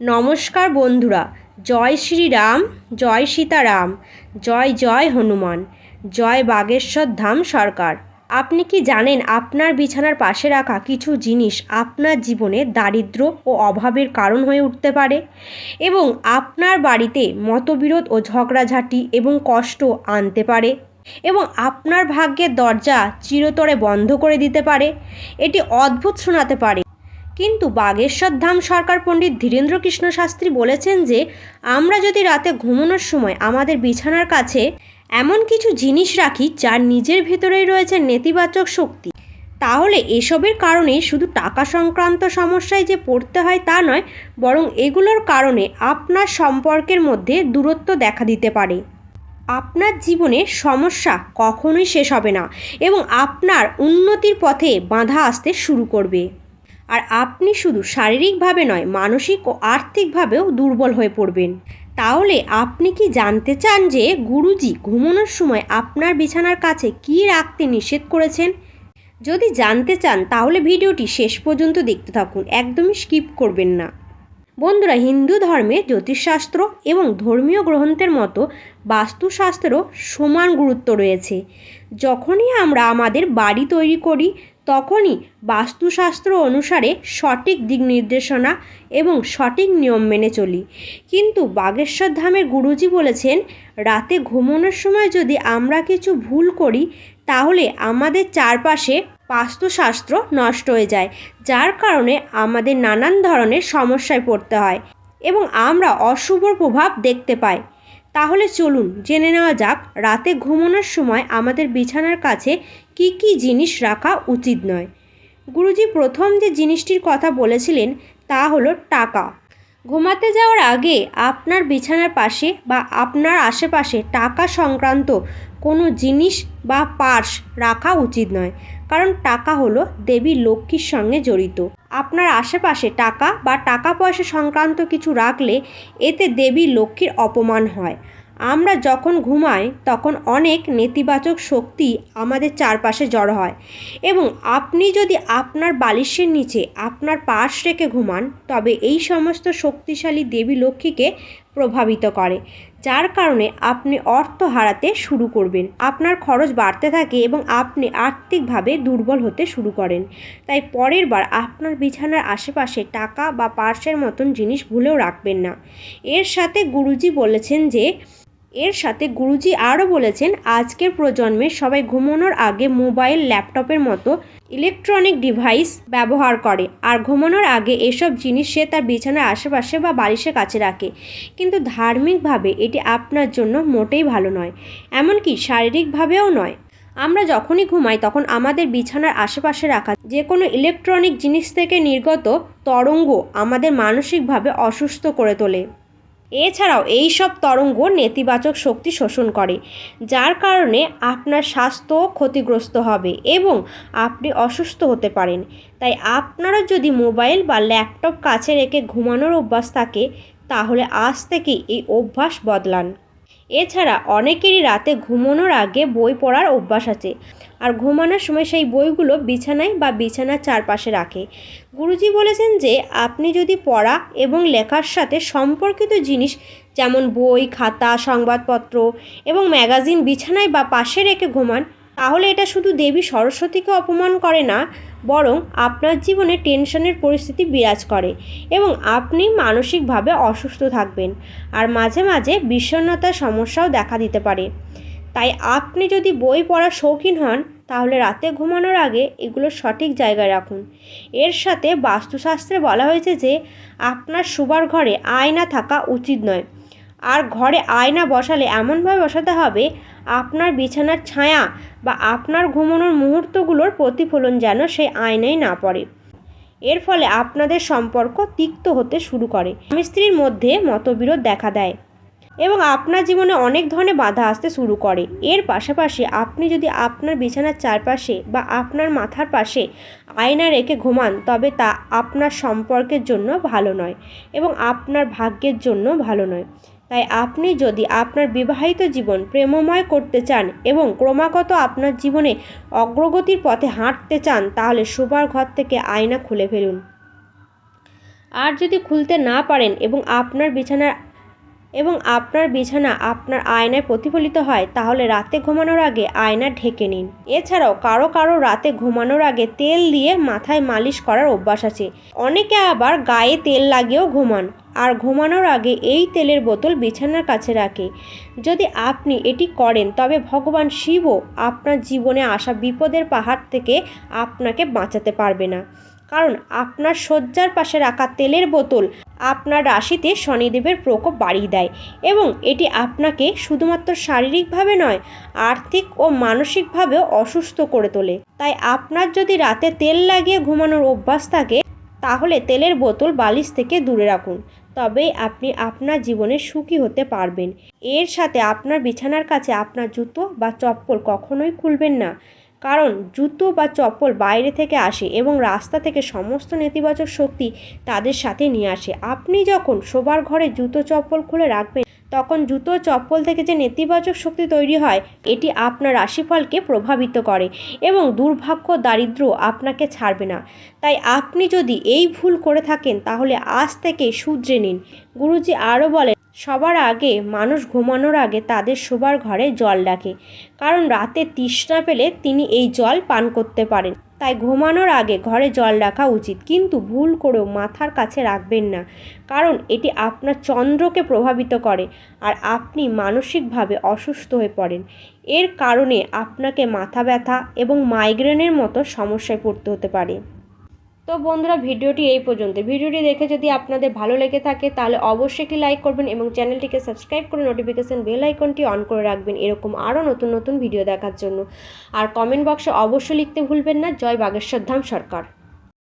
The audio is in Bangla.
নমস্কার বন্ধুরা, জয় শ্রীরাম, জয় সীতারাম, জয় জয় হনুমান, জয় বাগেশ্বর ধাম সরকার। আপনি কি জানেন আপনার বিছানার পাশে রাখা কিছু জিনিস আপনার জীবনে দারিদ্র ও অভাবের কারণ হয়ে উঠতে পারে? এবং আপনার বাড়িতে মতবিরোধ ও ঝগড়াঝাটি এবং কষ্ট আনতে পারে? এবং আপনার ভাগ্যের দরজা চিরতরে বন্ধ করে দিতে পারে? এটি অদ্ভুত শোনাতে পারে। কিন্তু বাগেশ্বর ধাম সরকার পণ্ডিত ধীরেন্দ্র কৃষ্ণ শাস্ত্রী বলেছেন যে, আমরা যদি রাতে ঘুমানোর সময় আমাদের বিছানার কাছে এমন কিছু জিনিস রাখি যার নিজের ভেতরেই রয়েছে নেতিবাচক শক্তি, তাহলে এসবের কারণে শুধু টাকা সংক্রান্ত সমস্যায় যে পড়তে হয় তা নয়, বরং এগুলোর কারণে আপনার সম্পর্কের মধ্যে দূরত্ব দেখা দিতে পারে। আপনার জীবনে সমস্যা কখনোই শেষ হবে না এবং আপনার উন্নতির পথে বাধা আসতে শুরু করবে। আর আপনি শুধু শারীরিকভাবে নয়, মানসিক ও আর্থিকভাবেও দুর্বল হয়ে পড়বেন। তাহলে আপনি কি জানতে চান যে গুরুজি ঘুমানোর সময় আপনার বিছানার কাছে কী রাখতে নিষেধ করেছেন? যদি জানতে চান, তাহলে ভিডিওটি শেষ পর্যন্ত দেখতে থাকুন, একদমই স্কিপ করবেন না। বন্ধুরা, হিন্দু ধর্মে জ্যোতিষশাস্ত্র এবং ধর্মীয় গ্রন্থের মতো বাস্তুশাস্ত্রেরও সমান গুরুত্ব রয়েছে। যখনই আমরা আমাদের বাড়ি তৈরি করি তখনই বাস্তুশাস্ত্র অনুসারে সঠিক দিক নির্দেশনা এবং সঠিক নিয়ম মেনে চলি। কিন্তু বাগেশ্বর ধামের গুরুজি বলেছেন, রাতে ঘুমানোর সময় যদি আমরা কিছু ভুল করি, তাহলে আমাদের চারপাশে বাস্তুশাস্ত্র নষ্ট হয়ে যায়, যার কারণে আমাদের নানান ধরনের সমস্যায় পড়তে হয় এবং আমরা অশুভ প্রভাব দেখতে পাই। তাহলে চলুন, জেনে নেওয়া যাক, রাতে ঘুমানোর সময় আমাদের বিছানার কাছে কি কি জিনিস রাখা উচিত নয়। গুরুজি প্রথম যে জিনিসটির কথা বলেছিলেন তা হলো টাকা। ঘুমাতে যাওয়ার আগে আপনার বিছানার পাশে বা আপনার আশেপাশে টাকা সংক্রান্ত কোনো জিনিস বা পার্স রাখা উচিত নয়, কারণ টাকা হলো দেবী লক্ষ্মীর সঙ্গে জড়িত। আপনার আশেপাশে টাকা বা টাকা পয়সা সংক্রান্ত কিছু রাখলে এতে দেবী লক্ষ্মীর অপমান হয়। আমরা যখন ঘুমাই, তখন অনেক নেতিবাচক শক্তি আমাদের চারপাশে জড়ো হয়। এবং আপনি যদি আপনার বালিশের নিচে আপনার পাশ রেখে ঘুমান, তবে এই সমস্ত শক্তিশালী দেবী লক্ষ্মীকে প্রভাবিত করে, যার কারণে আপনি অর্থ হারাতে শুরু করবেন। আপনার খরচ বাড়তে থাকে এবং আপনি আর্থিকভাবে দুর্বল হতে শুরু করেন। তাই পরের বার আপনার বিছানার আশেপাশে টাকা বা পার্সের মতন জিনিস ভুলেও রাখবেন না। এর সাথে গুরুজি বলেছেন যে এর সাথে গুরুজি আরও বলেছেন, আজকের প্রজন্মে সবাই ঘুমানোর আগে মোবাইল, ল্যাপটপের মতো ইলেকট্রনিক ডিভাইস ব্যবহার করে। আর ঘুমানোর আগে এসব জিনিস সে তার বিছানার আশেপাশে বা বালিশের কাছে রাখে। কিন্তু ধার্মিকভাবে এটি আপনার জন্য মোটেই ভালো নয়, এমনকি শারীরিকভাবেও নয়। আমরা যখনই ঘুমাই, তখন আমাদের বিছানার আশেপাশে রাখা যে কোনো ইলেকট্রনিক জিনিস থেকে নির্গত তরঙ্গ আমাদের মানসিকভাবে অসুস্থ করে তোলে। এছাড়াও এইসব তরঙ্গ নেতিবাচক শক্তি শোষণ করে, যার কারণে আপনার স্বাস্থ্য ক্ষতিগ্রস্ত হবে এবং আপনি অসুস্থ হতে পারেন। তাই আপনারা যদি মোবাইল বা ল্যাপটপ কাছে রেখে ঘুমানোর অভ্যাস থাকে, তাহলে আজ থেকে এই অভ্যাস বদলান। এছাড়া অনেকেরই রাতে ঘুমানোর আগে বই পড়ার অভ্যাস আছে। আর ঘুমানোর সময় সেই বইগুলো বিছানায় বা বিছানার চারপাশে রাখে। গুরুজি বলেছেন যে, আপনি যদি পড়া এবং লেখার সাথে সম্পর্কিত জিনিস যেমন বই, খাতা, সংবাদপত্র এবং ম্যাগাজিন বিছানায় বা পাশে রেখে ঘুমান তাহলে এটা শুধু দেবী সরস্বতীকে অপমান করে না, বরং আপনার জীবনে টেনশনের পরিস্থিতি বিরাজ করে এবং আপনি মানসিকভাবে অসুস্থ থাকবেন। আর মাঝে মাঝে বিষণ্ণতার সমস্যাও দেখা দিতে পারে। তাই আপনি যদি বই পড়ার শৌখিন হন, তাহলে রাতে ঘুমানোর আগে এগুলো সঠিক জায়গায় রাখুন। এর সাথে বাস্তুশাস্ত্রে বলা হয়েছে যে, আপনার শোবার ঘরে আয়না থাকা উচিত নয়। আর ঘরে আয়না বসালে এমনভাবে বসাতে হবে আপনার বিছানার ছায়া বা আপনার ঘুমানোর মুহূর্তগুলোর প্রতিফলন যেন সেই আয়নায় না পড়ে। এর ফলে আপনাদের সম্পর্ক তিক্ত হতে শুরু করে। স্বামী স্ত্রীর মধ্যে মতবিরোধ দেখা দেয় এবং আপনার জীবনে অনেক ধরনের বাধা আসতে শুরু করে। এর পাশাপাশি আপনি যদি আপনার বিছানার চারপাশে বা আপনার মাথার পাশে আয়না রেখে ঘুমান, তবে তা আপনার সম্পর্কের জন্য ভালো নয় এবং আপনার ভাগ্যের জন্য ভালো নয়। তাই আপনি যদি আপনার বিবাহিত জীবন প্রেমময় করতে চান এবং ক্রমাগত আপনার জীবনে অগ্রগতির পথে হাঁটতে চান, তাহলে শোবার ঘর থেকে আয়না খুলে ফেলুন। আর যদি খুলতে না পারেন এবং আপনার বিছানার এবং আপনার বিছানা আপনার আয়নায় প্রতিফলিত হয়, তাহলে রাতে ঘুমানোর আগে আয়না ঢেকে নিন। এছাড়াও কারও কারও রাতে ঘুমানোর আগে তেল দিয়ে মাথায় মালিশ করার অভ্যাস আছে। অনেকে আবার গায়ে তেল লাগিয়েও ঘুমান। আর ঘুমানোর আগে এই তেলের বোতল বিছানার কাছে রাখে। যদি আপনি এটি করেন, তবে ভগবান শিবও আপনার জীবনে আসা বিপদের পাহাড় থেকে আপনাকে বাঁচাতে পারবে না। কারণ আপনার শয্যার পাশে রাখা তেলের বোতল আপনার রাশিতে শনিদেবের প্রকোপ বাড়িয়ে দেয় এবং এটি আপনাকে শুধুমাত্র শারীরিকভাবে নয়, আর্থিক ও মানসিকভাবেও অসুস্থ করে তোলে। তাই আপনার যদি রাতে তেল লাগিয়ে ঘুমানোর অভ্যাস থাকে, তাহলে তেলের বোতল বালিশ থেকে দূরে রাখুন। তবেই আপনি আপনার জীবনে সুখী হতে পারবেন। এর সাথে আপনার বিছানার কাছে আপনার জুতো বা চপ্পল কখনোই খুলবেন না। কারণ জুতো বা চপ্পল বাইরে থেকে আসে এবং রাস্তা থেকে সমস্ত নেতিবাচক শক্তি তাদের সাথে নিয়ে আসে। আপনি যখন শোবার ঘরে জুতো চপ্পল খুলে রাখবেন, তখন জুতো চপ্পল থেকে যে নেতিবাচক শক্তি তৈরি হয়, এটি আপনার রাশিফলকে প্রভাবিত করে এবং দুর্ভাগ্য দারিদ্র আপনাকে ছাড়বে না। তাই আপনি যদি এই ভুল করে থাকেন, তাহলে আজ থেকে শুধরে নিন। গুরুজি আরও বলেন সবার আগে, মানুষ ঘুমানোর আগে তাদের শোবার ঘরে জল ডাকে। কারণ রাতে তৃষ্ণা পেলে তিনি এই জল পান করতে পারেন। তাই ঘুমানোর আগে ঘরে জল রাখা উচিত। কিন্তু ভুল করেও মাথার কাছে রাখবেন না। কারণ এটি আপনার চন্দ্রকে প্রভাবিত করে আর আপনি মানসিকভাবে অসুস্থ হয়ে পড়েন। এর কারণে আপনাকে মাথা ব্যথা এবং মাইগ্রেনের মতো সমস্যায় পড়তে হতে পারে। তো বন্ধুরা, ভিডিওটি এই পর্যন্ত ভিডিওটি দেখে যদি আপনাদের ভালো লেগে থাকে, তাহলে অবশ্যই একটি লাইক করবেন এবং চ্যানেলটিকে সাবস্ক্রাইব করে নোটিফিকেশান বেল আইকনটি অন করে রাখবেন এরকম আরও নতুন নতুন ভিডিও দেখার জন্য। আর কমেন্ট বক্সে অবশ্যই লিখতে ভুলবেন না। জয় বাগেশ্বর ধাম সরকার।